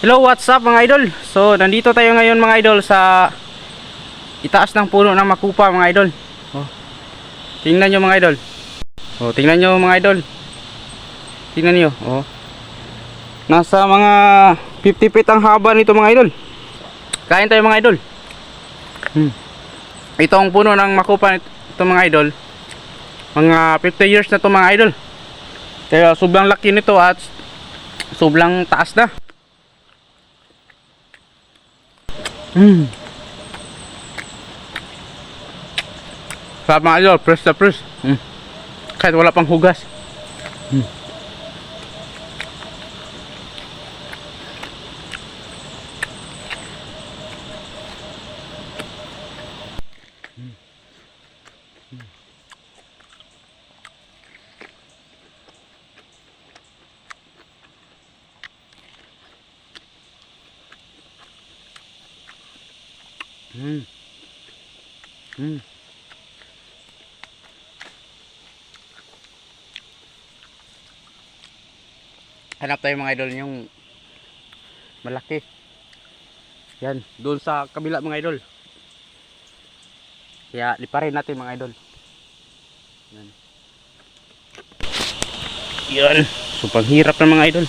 Hello, what's up mga idol? So, nandito tayo ngayon mga idol sa itaas ng puno ng makupa mga idol. Oh. Tingnan nyo mga idol. Oh, tingnan nyo mga idol. Tingnan nyo. Oh. Nasa mga 50 feet ang haba nito mga idol. Kain tayo mga idol. Hmm. Ito ang puno ng makupa nito mga idol. Mga 50 years na to mga idol. Kaya sobrang laki nito at sobrang taas na. Mm. Sarap mga idol, press na press. Mm. Kahit wala pang hugas. Mm. Mm. Mm. Hanap tayo mga idol yung malaki. Yan, doon sa kabila mga idol. Kaya liparin natin mga idol. Yan. Yan. Supang hirap ng mga idol.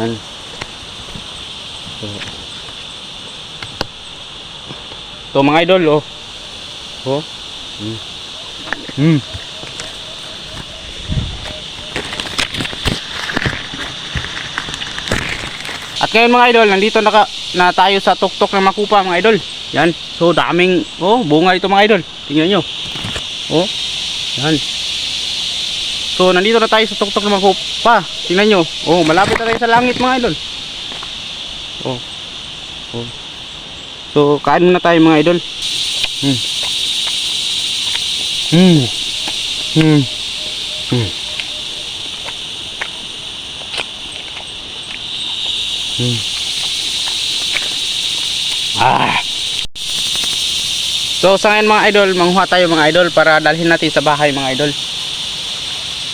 Yan. Ito mga idol, oh. Oh. Mm. Mm. At ngayon mga idol, nandito na, ka, na tayo sa tuktok ng makupa mga idol. Yan. So daming, oh, bunga ito mga idol. Tingnan nyo. Oh. Yan. So nandito na tayo sa tuktok ng makupa. Tingnan nyo. Oh, malapit na tayo sa langit mga idol. Oh. Oh. So kain muna tayo mga idol. Hmm. Hmm. Hmm. Hmm. Hmm. Ah. So sa ngayon mga idol, manghuha tayo mga idol para dalhin natin sa bahay mga idol.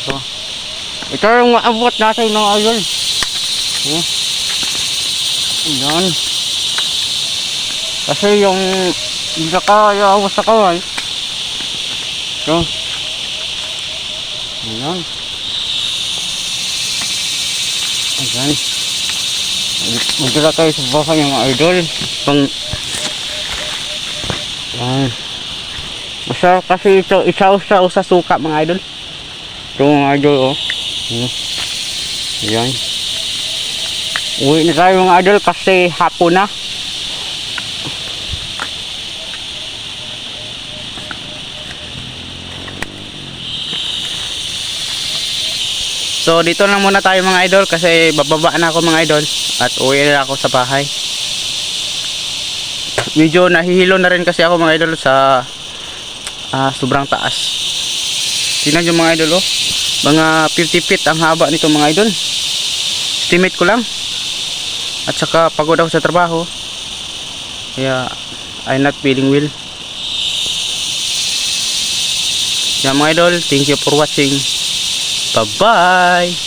So, ito yung maabot natin mga idol. Oh. Ayan. Kasi yung hindi na kaya ako kaway. So. Ayan. Ayan. Magdala tayo sa bahay mga idol. Pang... Ayan. Masarap kasi ito, isaw-saw sa suka mga idol. Ito mga idol oh. Ayan. Ayan. Uwi na tayo mga idol kasi hapon na. So dito lang muna tayo mga idol kasi bababa na ako mga idol at uwi na ako sa bahay. Medyo nahihilo na rin kasi ako mga idol sa ah, sobrang taas. Tingnan nyo mga idol oh. Mga 50 feet ang haba nito mga idol. Estimate ko lang. At saka pagod ako sa trabaho. Kaya I'm not feeling well. Yan mga idol, thank you for watching. Bye-bye!